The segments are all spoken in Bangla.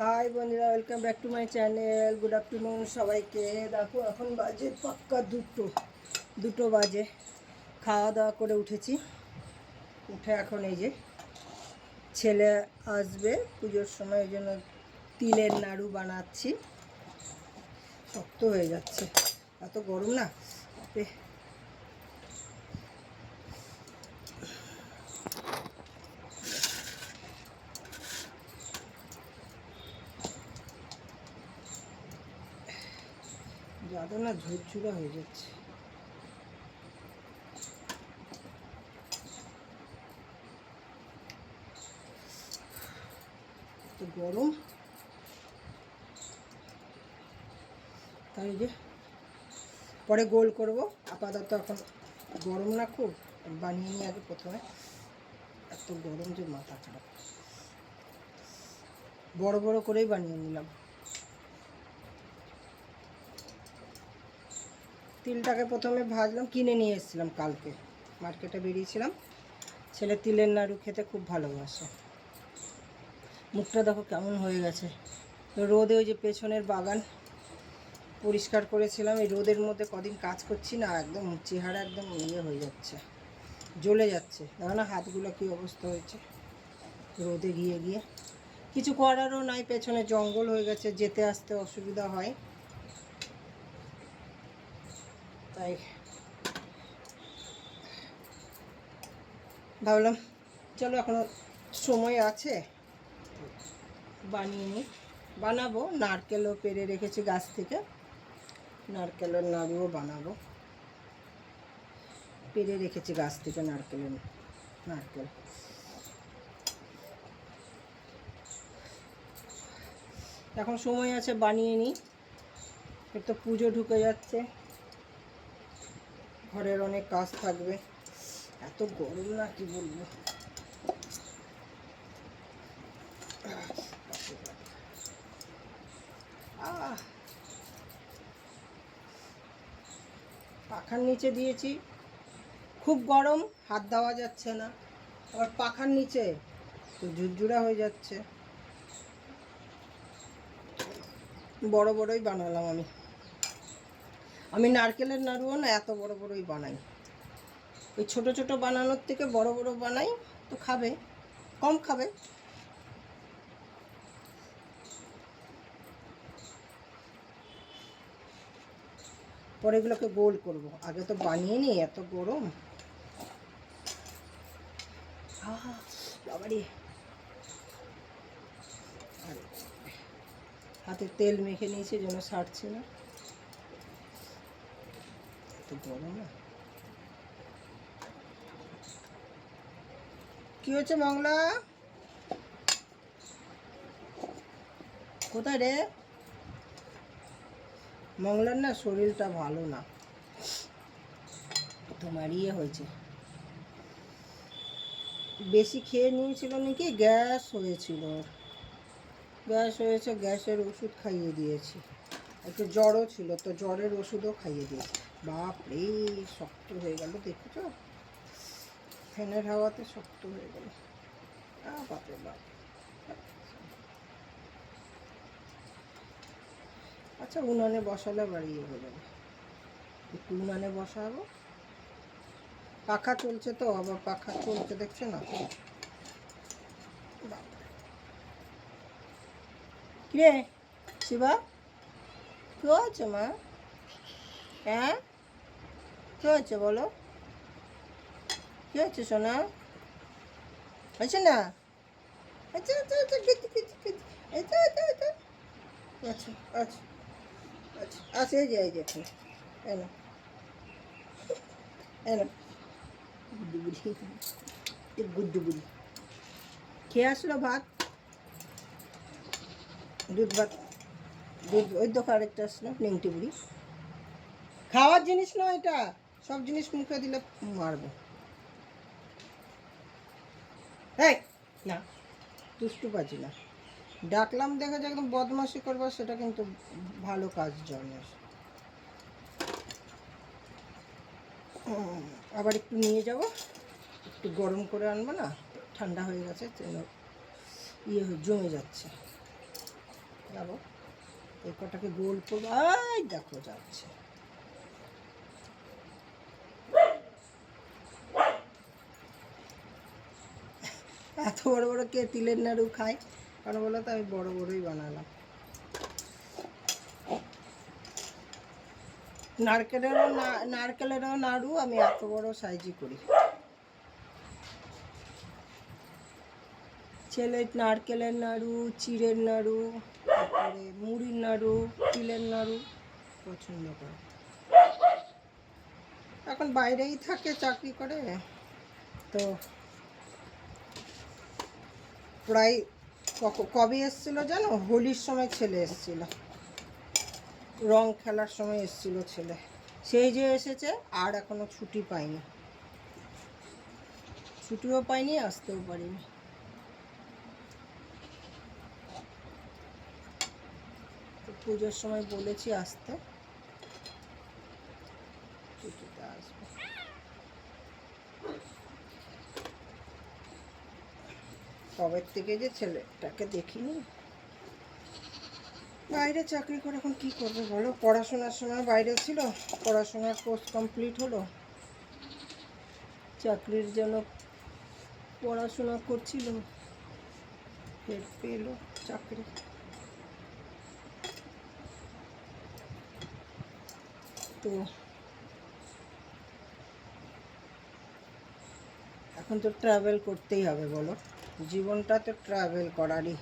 হাই বন্ধুরা welcome back to my channel good afternoon সবাইকে। দেখো, এখন বাজে পাক্কা দুটো। দুটো বাজে। খাওয়া দাওয়া করে উঠেছি। উঠে এখন এই যে ছেলে আসবে পুজোর সময় ওই জন্য তিলের নাড়ু বানাচ্ছি। শক্ত হয়ে যাচ্ছে। এত গরম না? যাদা না ঝুরঝুরা হয়ে যাচ্ছে। গরম। তাই যে পরে গোল করব। আপাতত এখন গরম না খুব, বানিয়ে নিই আগে প্রথমে। এত গরম যে মাথা খারাপ। বড় বড় করেই বানিয়ে নিলাম। তিলটাকে প্রথমে ভাজলাম, কিনে নিয়ে এসেছিলাম কালকে। মার্কেটে বেরিয়েছিলাম। ছেলে তিলের নাড়ু খেতে খুব ভালোবাসে। মুখটা দেখো কেমন হয়ে গেছে। রোদে ওই যে পেছনের বাগান পরিষ্কার করেছিলাম। এই রোদের মধ্যে কদিন কাজ করছি না, একদম চেহারা একদম ইয়ে হয়ে যাচ্ছে, জ্বলে যাচ্ছে। দেখো না হাতগুলো কী অবস্থা হয়েছে। রোদে গিয়ে গিয়ে। কিছু করারও নাই, পেছনে জঙ্গল হয়ে গেছে, যেতে আসতে অসুবিধা হয়। তাই। ভাবলাম, চলো এখনও সময় আছে। বানিয়ে নিই। বানাবো, নারকেলও পেরে রেখেছি গাছ থেকে। নারকেলের নাড়ুও বানাবো। পেরে রেখেছি গাছ থেকে নারকেলের, নারকেল। এখন সময় আছে, বানিয়ে নিই। তো পুজো ঢুকে যাচ্ছে। ঘরের অনেক কাজ থাকবে। এত গরম না কি বলব! পাখার নিচে দিয়েছি। খুব গরম, হাত দেওয়া যাচ্ছে না। আবার পাখার নিচে তো ঝুরঝুরা হয়ে যাচ্ছে। বড় বড়ই বানালাম আমি। আমি নারকেলের নাড়ুও না, এত বড় বড়ই বানাই। ওই ছোট ছোট বানানোর থেকে বড় বড় বানাই, তো খাবে, কম খাবে। পরে এগুলোকে গোল করব। আগে তো বানিয়ে নিই, এত গরম। হাতে তেল মেখে নিয়েছে, যেন সারছে না। এত গরম না কি হচ্ছে মংলা? কোথায় রে? মংলার না শরীরটা ভালো না। তোমার ইয়ে হয়েছে। বেশি খেয়ে নিয়েছিল নাকি? গ্যাস হয়েছিল। গ্যাস হয়েছে, গ্যাসের ওষুধ খাইয়ে দিয়েছি। একটু জ্বরও ছিল, তো জ্বরের ওষুধও খাইয়ে দিয়েছি। বাপ রে শক্ত হয়ে গেল, দেখেছ? ফ্যানের হাওয়াতে শক্ত হয়ে গেল। বাপরে বাপ। আচ্ছা উনানে বসালে বাড়িয়ে হয়ে যাবে একটু উনানে বসাবো। পাখা চলছে তো, আবার পাখা চলছে, দেখছ না। কিরে, শিবা? কি হয়েছে মা? হ্যাঁ? কি হয়েছে বলো কি হয়েছে সোনা হয়েছে না আচ্ছা আচ্ছা আচ্ছা গেছি গেছি গেছি আচ্ছা আচ্ছা আচ্ছা আচ্ছা আচ্ছা আচ্ছা এই যে এই যে এনো এনো গুড্ডু বুড়ি গুড্ডু বুড়ি খেয়ে আসলো ভাত দুধ ভাত দুধ ওই দোকান আরেকটা আসলো নেংটি বুড়ি খাওয়ার জিনিস নয় এটা সব জিনিস মুখে দিলে মারবো। না, দুষ্টু বাজি না। ডাকলাম দেখা যায় একদম বদমাশি করবা, সেটা কিন্তু ভালো কাজ জন্মের আবার একটু নিয়ে যাব। একটু গরম করে আনব না, ঠান্ডা হয়ে গেছে ইয়ে জমে যাচ্ছে। যাব। এই কটাকে গোল করব। দেখো, যাচ্ছে। এত বড় বড় কে তিলের নাড়ু খায়? কারণ বলো তো আমি বড় বড়ই বানালাম। নারকেলেরও নারকেলেরও নাড়ু আমি এত বড় সাইজই করি। ছেলে নারকেলের নাড়ু, চিড়ের নাড়ু, তারপরে মুড়ির নাড়ু, তিলের নাড়ু পছন্দ করে। এখন বাইরেই থাকে, চাকরি করে, তো প্রায় কবে এসছিল জানো? হোলির সময় ছেলে এসছিল। রং খেলার সময় এসছিল ছেলে। সেই যে এসেছে, আর এখনও ছুটি পাইনি ছুটিও পাইনি আসতেও পারিনি। পুজোর সময় বলেছি আসতে ছুটিতে আসবে কবের থেকে যে ছেলেটাকে দেখিনি। বাইরে চাকরি করে এখন কি করবে বলো? পড়াশোনার সময় বাইরে ছিল, পড়াশোনার কোর্স কমপ্লিট হলো। চাকরির জন্য পড়াশোনা করছিল, ফের পেল চাকরি। তো এখন তো ট্রাভেল করতেই হবে বলো। জীবনটা তো ট্রাভেল করারই।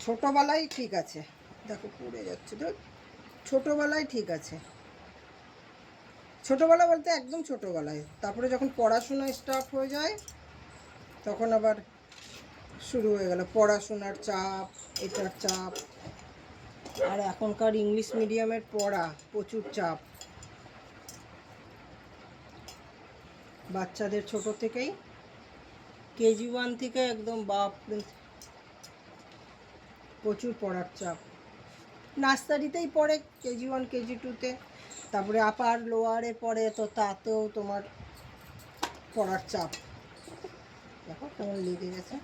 ছোটোবেলায় ঠিক আছে। দেখো, পড়ে যাচ্ছে। তো ছোটোবেলায় ঠিক আছে। ছোটোবেলা বলতে একদম ছোটোবেলায়। তারপরে যখন পড়াশোনা স্টার্ট হয়ে যায়, তখন আবার শুরু হয়ে গেল। পড়াশোনার চাপ, এটার চাপ। আর এখনকার ইংলিশ মিডিয়ামের পড়া প্রচুর চাপ। বাচ্চাদের ছোট থেকেই কেজি ওয়ান থেকে একদম বাপরে প্রচুর পড়ার চাপ। নার্সারিতেই পড়ে কেজি ওয়ান কেজি টুতে তারপরে আপার, লোয়ারে পড়ে, তো তাতেও তোমার পড়ার চাপ। দেখো কেমন লেগে গেছে।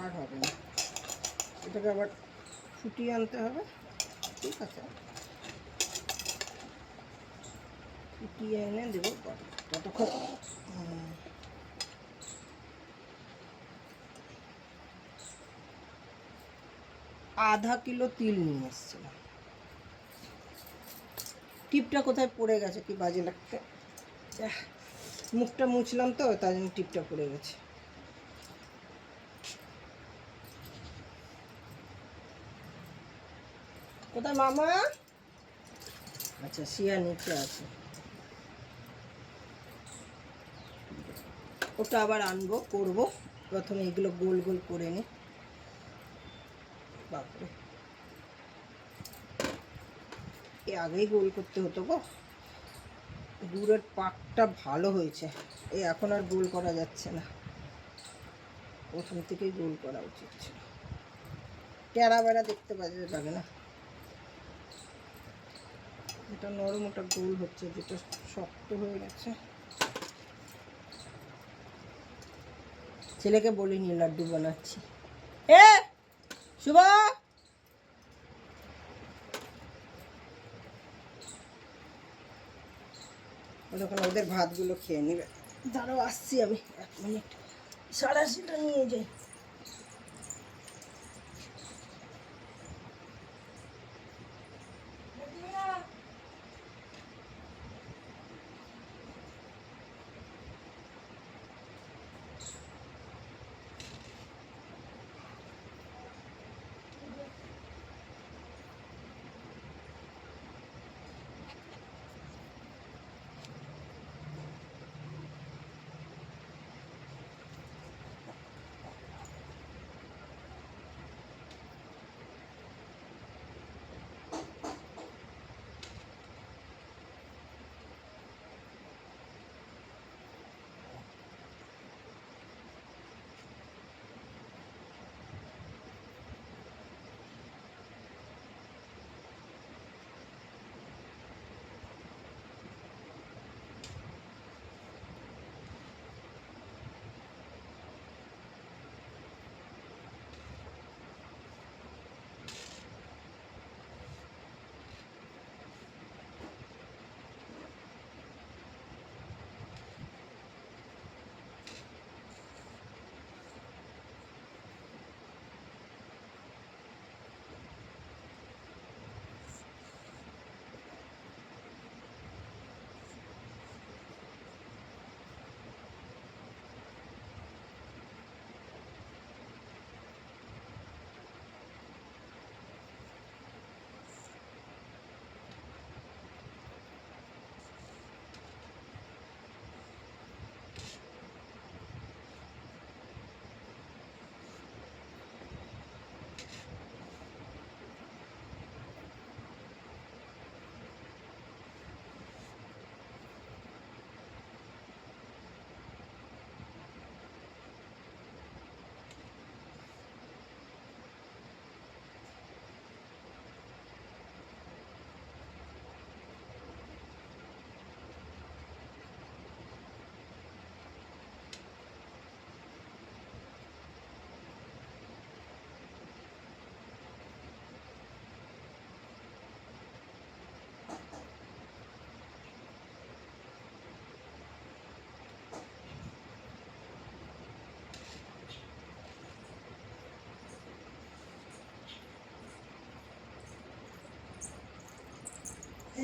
আর হবে না। এটাকে আবার ফুটিয়ে আনতে হবে। ঠিক আছে। ফুটিয়ে এনে দেবো ততক্ষণ। আধা কিলো তিল নিয়ে এসেছিলাম। টিপটা কোথায় পড়ে গেছে কি বাজে লাগতে মুখটা মুছলাম তো, তাই জন্য টিপটা পড়ে গেছে। কোথায় মামা? আচ্ছা শিয়া নিচে আছে। ওটা আবার আনব, করব। প্রথমে এগুলো গোল গোল করে নি। বাপরে। এ আগেই গোল করতে হতো গো। গুড়ের পাকটা ভালো হয়েছে। এ এখন আর গোল করা যাচ্ছে না। প্রথম থেকেই গোল করা উচিত ছিল। টেরা বেড়া দেখতে বাজে লাগে না? এটা নরম ওটা গোল হচ্ছে, যেটা শক্ত হয়ে গেছে। ছেলেকে বলিনি, লাড্ডু বানাচ্ছি। এ! শুভ। তখন ওদের ভাতগুলো খেয়ে নেবে। দাঁড়াও আসছি আমি। এক মিনিট। সাড়াশিটা নিয়ে যাই।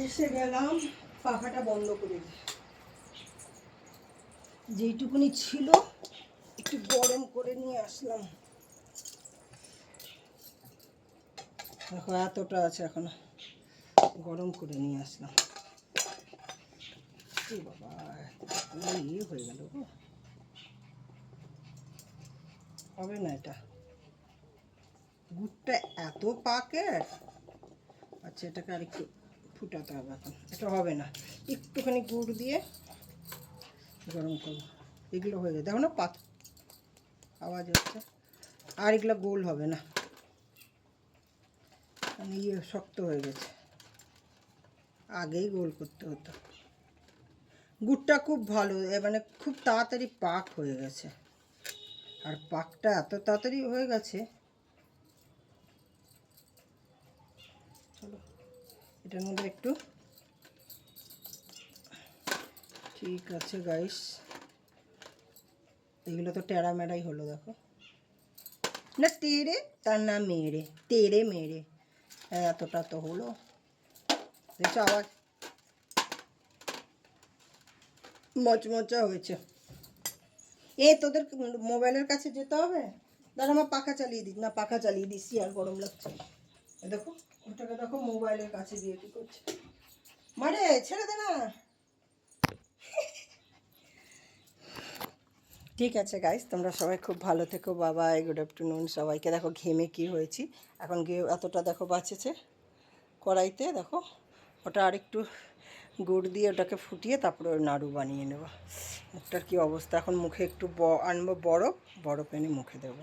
এসে গেলাম পাখাটা বন্ধ করে যেইটুকুনি ছিল, একটু গরম করে নিয়ে আসলাম। দেখো, এতটা আছে এখন। গরম করে নিয়ে আসলাম। বাবা ইয়ে হয়ে গেল গো। হবে না এটা? গুড়টা এত পাকের? আচ্ছা এটাকে আর একটু ফুটাতে হবে এখন। এটা হবে না। একটুখানি গুড় দিয়ে গরম করব। এগুলো হয়ে যায় দেখো না পাত আওয়াজ হচ্ছে। আর এগুলো গোল হবে না। মানে ইয়ে শক্ত হয়ে গেছে। আগেই গোল করতে হতো। গুড়টা খুব ভালো। মানে খুব তাড়াতাড়ি পাক হয়ে গেছে। আর পাকটা এত তাড়াতাড়ি হয়ে গেছে এটার মধ্যে একটু। ঠিক আছে গাইস এগুলো তো টেরা মেরাই হলো, দেখো। না, তেরে? তার না মেরে। তেরে মেরে। এতটা তো হলো। দেখছ আওয়াজ মচমচা হয়েছে। এ, তোদের মোবাইলের কাছে যেতে হবে? দাঁড়া, আমার পাখা চালিয়ে দিস না, পাখা চালিয়ে দিচ্ছি, আর গরম লাগছে। দেখো। ওটাকে দেখো মোবাইলের কাছে দিয়ে কি করছে। মারে ছেড়ে দে না। ঠিক আছে গাইস তোমরা সবাই খুব ভালো থেকো বাবা গুড আফটারনুন সবাইকে দেখো ঘেমে কি হয়েছি। এখন গিয়ে এতটা দেখো বাঁচেছে। কড়াইতে দেখো, ওটা আরেকটু গুড় দিয়ে ওটাকে ফুটিয়ে তারপরে নাড়ু বানিয়ে নেব। মুখটার কী অবস্থা, এখন মুখে একটু আনব বরফ বরফ এনে মুখে দেবো।